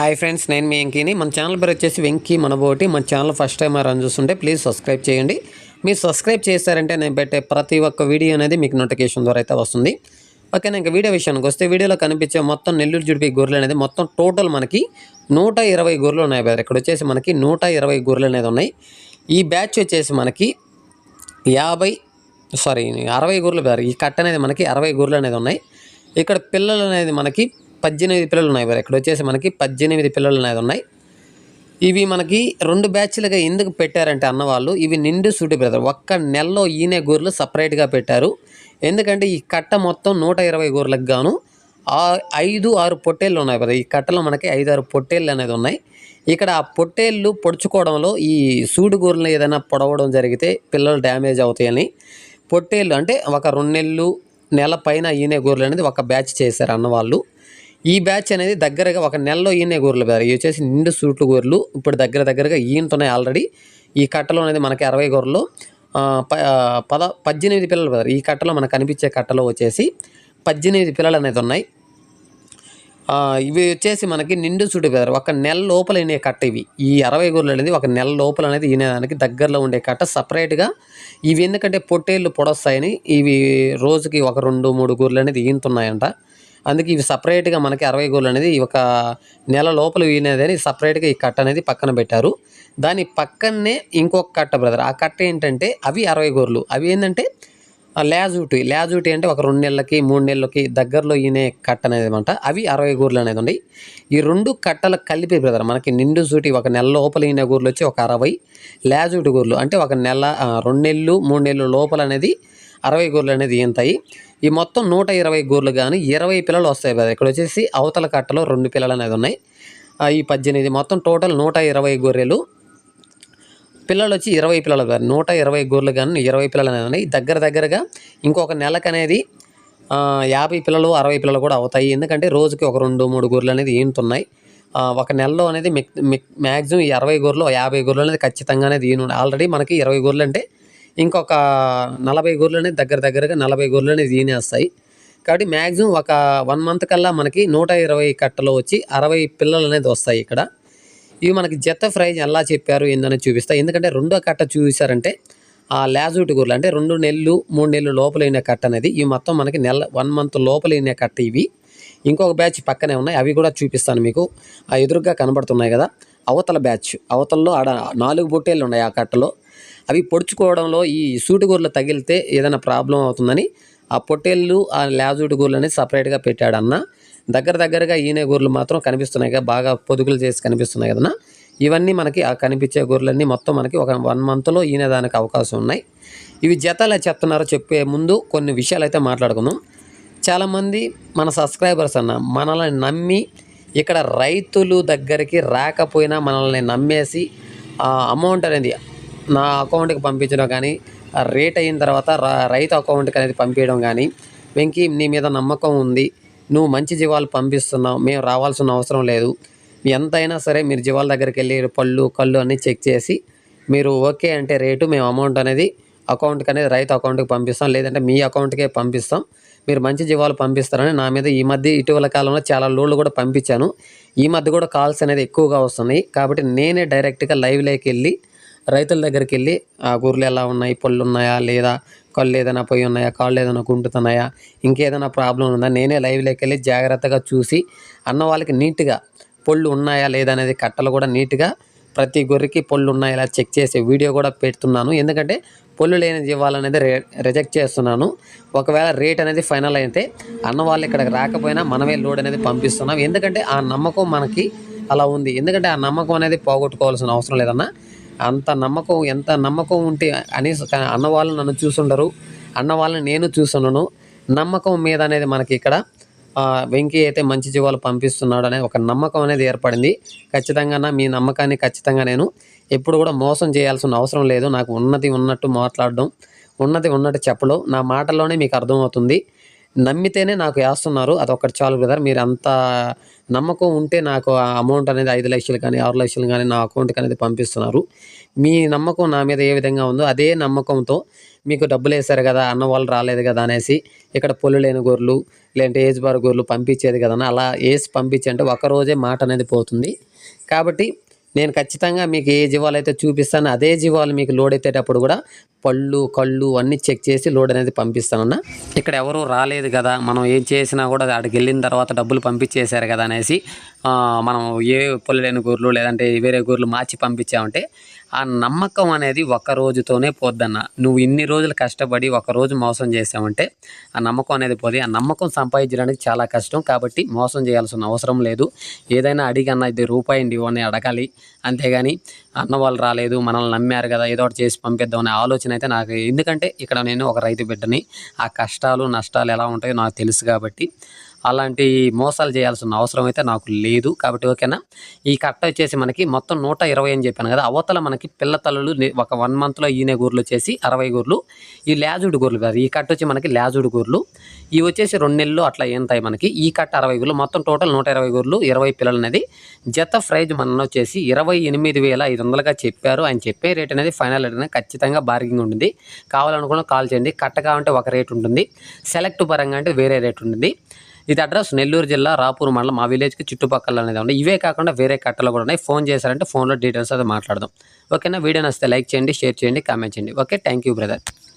Hi friends నేను మీ వెంకీని. మన channel పేరు వచ్చేసి వెంకీ మనబోటి. మన ఛానల్ ఫస్ట్ టైం రన్ చూస్తుంటే ప్లీజ్ సబ్స్క్రైబ్ చేయండి. మీరు సబ్స్క్రైబ్ చేశారంటే నేను పెట్టే ప్రతి ఒక్క వీడియో అనేది మీకు నోటిఫికేషన్ ద్వారా అయితే వస్తుంది. ఓకే ఇంకా వీడియో విషయానికి వస్తే వీడియోలో కనిపించే మొత్తం నెల్లూరు జుడిపి గొర్రెలు అనేది మొత్తం టోటల్ మనకి నూట ఇరవై గొర్రెలు ఉన్నాయి బ్రదర్ ఇక్కడ వచ్చేసి మనకి నూట ఇరవై గొర్రెలు అనేది ఉన్నాయి. ఈ బ్యాచ్ వచ్చేసి మనకి యాభై సారీ అరవై గొర్రెలు బ్రదర్ ఈ కట్ట అనేది మనకి అరవై గొర్రెలు అనేది ఉన్నాయి. ఇక్కడ పిల్లలు అనేది మనకి పద్దెనిమిది పిల్లలు ఉన్నాయి మరి. ఇక్కడ వచ్చేసి మనకి పద్దెనిమిది పిల్లలు అనేది ఉన్నాయి. ఇవి మనకి రెండు బ్యాచ్లుగా ఎందుకు పెట్టారంటే అన్నవాళ్ళు ఇవి నిండు సూటి బ్రదర్. ఒక్క నెలలో ఈనే గూర్లు సపరేట్గా పెట్టారు. ఎందుకంటే ఈ కట్ట మొత్తం నూట ఇరవై గూర్లకు గాను ఐదు ఆరు పొట్టేళ్ళు ఉన్నాయి బ్రదర్. ఈ కట్టలో మనకి ఐదు ఆరు పొట్టేళ్ళు అనేది ఉన్నాయి. ఇక్కడ ఆ పొట్టేళ్ళు పొడుచుకోవడంలో ఈ సూడు గొర్రెలు ఏదైనా పొడవడం జరిగితే పిల్లలు డ్యామేజ్ అవుతాయని పొట్టేళ్ళు అంటే ఒక రెండు నెలలు నెల పైన ఈనే గూర్లు అనేది ఒక బ్యాచ్ చేశారు అన్నవాళ్ళు. ఈ బ్యాచ్ అనేది దగ్గరగా ఒక నెలలో ఈనే గొర్రెలు బ్రదర్ ఇవి వచ్చేసి నిండు సూట్లు గూరలు. ఇప్పుడు దగ్గర దగ్గరగా ఈయనతోనే ఆల్రెడీ ఈ కట్టలో అనేది మనకి అరవై గొర్రెలు ప- పద పద్దెనిమిది పిల్లలు బ్రదర్ ఈ కట్టలో మనకు కనిపించే కట్టలో వచ్చేసి పద్దెనిమిది పిల్లలు అనేది ఉన్నాయి. ఇవి వచ్చేసి మనకి నిండు చుట్టు బ్రదర్ ఒక నెల లోపల ఈనే కట్ట ఇవి. ఈ అరవై గొర్రెలు అనేది ఒక నెల లోపల అనేది ఈనేదానికి దగ్గరలో ఉండే కట్ట సపరేట్గా ఇవి ఎందుకంటే పొట్టేళ్ళు పొడొస్తాయని ఇవి రోజుకి ఒక రెండు మూడు గొర్రెలు అనేది ఈనుతున్నాయంట. అందుకే ఇవి సపరేట్గా మనకి అరవై గోళ్ళు అనేది ఒక నెల లోపల వీనేదని సపరేట్గా ఈ కట్ట అనేది పక్కన పెట్టారు. దాని పక్కనే ఇంకొక కట్ట బ్రదర్. ఆ కట్ట ఏంటంటే అవి అరవై గొర్రెలు అవి ఏంటంటే లేజూటీ లేజూటీ అంటే ఒక రెండు నెలలకి మూడు నెలలకి దగ్గరలో ఈనే కట్ట అనేది అనమాట అవి అరవై గూర్లు అనేది ఉన్నాయి ఈ రెండు కట్టలు కలిపి బ్రదర్ మనకి నిండు సూటి ఒక నెల లోపల ఈనే గూర్లు వచ్చి ఒక అరవై. లేజూటి గూర్లు అంటే ఒక నెల రెండు నెలలు మూడు నెలలు లోపల అనేది అరవై గూర్లు అనేది ఈంతాయి ఈ మొత్తం నూట ఇరవై గూర్లు కానీ ఇరవై పిల్లలు వస్తాయి బ్రదర్. ఇక్కడ వచ్చేసి అవతల కట్టలో రెండు పిల్లలు అనేది ఉన్నాయి. ఈ పద్దెనిమిది మొత్తం టోటల్ నూట ఇరవై గొర్రెలు. పిల్లలు వచ్చి ఇరవై పిల్లలు కాదు నూట ఇరవై గొర్రెలు కానీ ఇరవై పిల్లలు అనేది ఉన్నాయి. దగ్గర దగ్గరగా ఇంకొక నెలకు అనేది యాభై పిల్లలు అరవై పిల్లలు కూడా అవుతాయి. ఎందుకంటే రోజుకి ఒక రెండు మూడు గొర్రెలు అనేది ఈనుతున్నాయి. ఒక నెలలో అనేది మిక్ మ్యాక్సిమం ఈ అరవై గొర్రెలు యాభై గొర్రెలు అనేది ఖచ్చితంగా అనేది ఈను ఆల్రెడీ మనకి ఇరవై గొర్రెలు అంటే ఇంకొక నలభై గొర్రెలు దగ్గర దగ్గరగా నలభై గొర్రెలు అనేది ఈనేస్తాయి. కాబట్టి మ్యాక్సిమం ఒక వన్ మంత్ కల్లా మనకి నూట ఇరవై కట్టలో వచ్చి అరవై పిల్లలు అనేది వస్తాయి ఇక్కడ. ఇవి మనకి జత ఫ్రైజ్ ఎలా చెప్పారు ఏందని చూపిస్తాయి ఎందుకంటే రెండో కట్ట చూసారంటే ఆ లాజూటి గొర్రెలు అంటే రెండు నెలలు మూడు నెలలు లోపల అయిన కట్ట అనేది ఇవి మొత్తం మనకి నెల వన్ మంత్ లోపల అయిన కట్ట ఇవి. ఇంకొక బ్యాచ్ పక్కనే ఉన్నాయి అవి కూడా చూపిస్తాను మీకు. ఆ ఎదురుగా కనబడుతున్నాయి కదా అవతల బ్యాచ్. అవతలలో ఆడ నాలుగు బొట్టేళ్ళు ఉన్నాయి ఆ కట్టలో. అవి పొడుచుకోవడంలో ఈ సూటి గొర్రెలు తగిలితే ఏదైనా ప్రాబ్లం అవుతుందని ఆ పొట్టేళ్ళు ఆ లాజూటి గొర్రెలు అనేది సపరేట్గా పెట్టాడన్న దగ్గర దగ్గరగా ఈనే గొర్రెలు మాత్రం కనిపిస్తున్నాయి కదా బాగా పొదుగులు చేసి కనిపిస్తున్నాయి కదన్నా. ఇవన్నీ మనకి ఆ కనిపించే గొర్రెలన్నీ మొత్తం మనకి ఒక వన్ మంత్లో ఈనేదానికి అవకాశం ఉన్నాయి. ఇవి జతలు చెప్తున్నారో చెప్పే ముందు కొన్ని విషయాలు అయితే మాట్లాడుకుందాం. చాలామంది మన సబ్స్క్రైబర్స్ అన్న మనల్ని నమ్మి ఇక్కడ రైతులు దగ్గరికి రాకపోయినా మనల్ని నమ్మేసి ఆ అమౌంట్ అనేది నా అకౌంట్కి పంపించడం కానీ ఆ రేట్ అయిన తర్వాత రైతు అకౌంట్కి అనేది పంపించడం కానీ వెంకీ నీ మీద నమ్మకం ఉంది. నువ్వు మంచి జీవాలు పంపిస్తున్నావు. మేము రావాల్సిన అవసరం లేదు. ఎంతైనా సరే మీరు జీవాల దగ్గరికి వెళ్ళి పళ్ళు కళ్ళు అన్నీ చెక్ చేసి మీరు ఓకే అంటే రేటు మేము అమౌంట్ అనేది అకౌంట్కి అనేది రైతు అకౌంట్కి పంపిస్తాం. లేదంటే మీ అకౌంట్కే పంపిస్తాం. మీరు మంచి జీవాలు పంపిస్తారని నా మీద ఈ మధ్య ఇటీవల కాలంలో చాలా లోడ్లు కూడా పంపించాను. ఈ మధ్య కూడా కాల్స్ అనేది ఎక్కువగా వస్తున్నాయి. కాబట్టి నేనే డైరెక్ట్గా లైవ్లోకి వెళ్ళి రైతుల దగ్గరికి వెళ్ళి ఆ గొర్రెలు ఎలా ఉన్నాయి? పళ్ళు ఉన్నాయా? లేదా కళ్ళు ఏదైనా పోయి ఉన్నాయా? కాళ్ళు ఏదైనా కుంటుతున్నాయా? ఇంకేదైనా ప్రాబ్లం ఉందా? నేనే లైవ్లోకి వెళ్ళి జాగ్రత్తగా చూసి అన్న వాళ్ళకి నీట్గా పొళ్ళు ఉన్నాయా లేదా అనేది కట్టలు కూడా నీట్గా ప్రతి గొర్రెకి పొళ్ళు ఉన్నాయా ఇలా చెక్ చేసే వీడియో కూడా పెడుతున్నాను. ఎందుకంటే పొళ్ళు లేని జీవాలనేది రే రిజెక్ట్ చేస్తున్నాను. ఒకవేళ రేట్ అనేది ఫైనల్ అయితే అన్న వాళ్ళు ఇక్కడికి రాకపోయినా మనమే లోడ్ అనేది పంపిస్తున్నాం. ఎందుకంటే ఆ నమ్మకం మనకి అలా ఉంది. ఎందుకంటే ఆ నమ్మకం అనేది పోగొట్టుకోవాల్సిన అవసరం లేదన్నా. అంత నమ్మకం ఎంత నమ్మకం ఉంటే అని అన్న వాళ్ళు నన్ను చూసుండరు. అన్న వాళ్ళని నేను చూసున్నాను నమ్మకం మీద అనేది మనకి ఇక్కడ వెంకీ అయితే మంచి జీవాలు పంపిస్తున్నాడు అనే ఒక నమ్మకం అనేది ఏర్పడింది. ఖచ్చితంగా నా మీ నమ్మకాన్ని ఖచ్చితంగా నేను ఎప్పుడు కూడా మోసం చేయాల్సిన అవసరం లేదు. నాకు ఉన్నది ఉన్నట్టు మాట్లాడడం ఉన్నది ఉన్నట్టు చెప్పడం నా మాటల్లోనే మీకు అర్థమవుతుంది. నమ్మితేనే నాకు వేస్తున్నారు అదొకటి చాలు బ్రదర్. మీరు అంత నమ్మకం ఉంటే నాకు ఆ అమౌంట్ అనేది ఐదు లక్షలు కానీ ఆరు లక్షలు కానీ నా అకౌంట్కి అనేది పంపిస్తున్నారు. మీ నమ్మకం నా మీద ఏ విధంగా ఉందో అదే నమ్మకంతో మీకు డబ్బులు వేశారు కదా అన్న వాళ్ళు రాలేదు కదా అనేసి ఇక్కడ పొల్లు లేని గొర్రెలు లేదంటే ఏజ్ బార్ గొర్రెలు పంపించేది కదా అని అలా వేసి పంపించి అంటే ఒక రోజే మాట అనేది పోతుంది. కాబట్టి నేను ఖచ్చితంగా మీకు ఏ జీవాలు అయితే చూపిస్తాను అదే జీవాలు మీకు లోడ్ ఎత్తేటప్పుడు కూడా పళ్ళు కళ్ళు అన్నీ చెక్ చేసి లోడ్ అనేది పంపిస్తానన్న. ఇక్కడ ఎవరు రాలేదు కదా మనం ఏం చేసినా కూడా అక్కడికి వెళ్ళిన తర్వాత డబ్బులు పంపించేశారు కదా అనేసి మనం ఏ పొల్లలేని గూర్లు లేదంటే వేరే గూర్లు మార్చి పంపించామంటే ఆ నమ్మకం అనేది ఒక్క రోజుతోనే పోద్దన్న. నువ్వు ఇన్ని రోజులు కష్టపడి ఒక రోజు మోసం చేసావంటే ఆ నమ్మకం అనేది పోది. ఆ నమ్మకం సంపాదించడానికి చాలా కష్టం కాబట్టి మోసం చేయాల్సిన అవసరం లేదు. ఏదైనా అడిగి అన్న ఇది రూపాయి ఇవ్వని అడగాలి. అంతేగాని అన్న వాళ్ళు రాలేదు మనల్ని నమ్మారు కదా ఏదో ఒకటి చేసి పంపిద్దాం అనే ఆలోచన అయితే నాకు ఎందుకంటే ఇక్కడ నేను ఒక రైతు బిడ్డని. ఆ కష్టాలు నష్టాలు ఎలా ఉంటాయో నాకు తెలుసు కాబట్టి అలాంటి మోసాలు చేయాల్సిన అవసరం అయితే నాకు లేదు. కాబట్టి ఓకేనా? ఈ కట్ట వచ్చేసి మనకి మొత్తం నూట ఇరవై అని చెప్పాను కదా అవతల మనకి పిల్ల తలలు ఒక వన్ మంత్లో ఈనే గూర్లు వచ్చేసి అరవై గూర్లు ఈ లాజుడు గూర్లు కాదు. ఈ కట్ట వచ్చి మనకి లాజుడు గూర్లు ఇవి వచ్చేసి రెండు నెలలు అట్లా ఏంతాయి మనకి. ఈ కట్ట అరవై గూర్లు మొత్తం టోటల్ నూట ఇరవై గూర్లు ఇరవై పిల్లలు అనేది జత ప్రైజ్ మన వచ్చేసి ఇరవై ఎనిమిది వేల ఐదు వందలుగా చెప్పారు. ఆయన చెప్పే రేట్ అనేది ఫైనల్ రేట్ అనేది ఖచ్చితంగా బార్గింగ్ ఉంటుంది. కావాలనుకున్న కాల్ చేయండి. కట్ట కావాలంటే ఒక రేట్ ఉంటుంది. సెలెక్ట్ పరంగా అంటే వేరే రేట్ ఉంటుంది. ఇది అడ్రస్ నెల్లూరు జిల్లా రాపూర్ మండలం మా విలేజ్కి చుట్టుపక్కల అనేది ఉన్నాయి ఇవే కాకుండా వేరే కట్టలు కూడా ఉన్నాయి. ఫోన్ చేశారంటే ఫోన్లో డీటెయిల్స్ అది మాట్లాడదాం. ఓకేనా? వీడియో నచ్చితే లైక్ చేయండి షేర్ చేయండి కామెంట్ చేయండి. Okay thank you brother.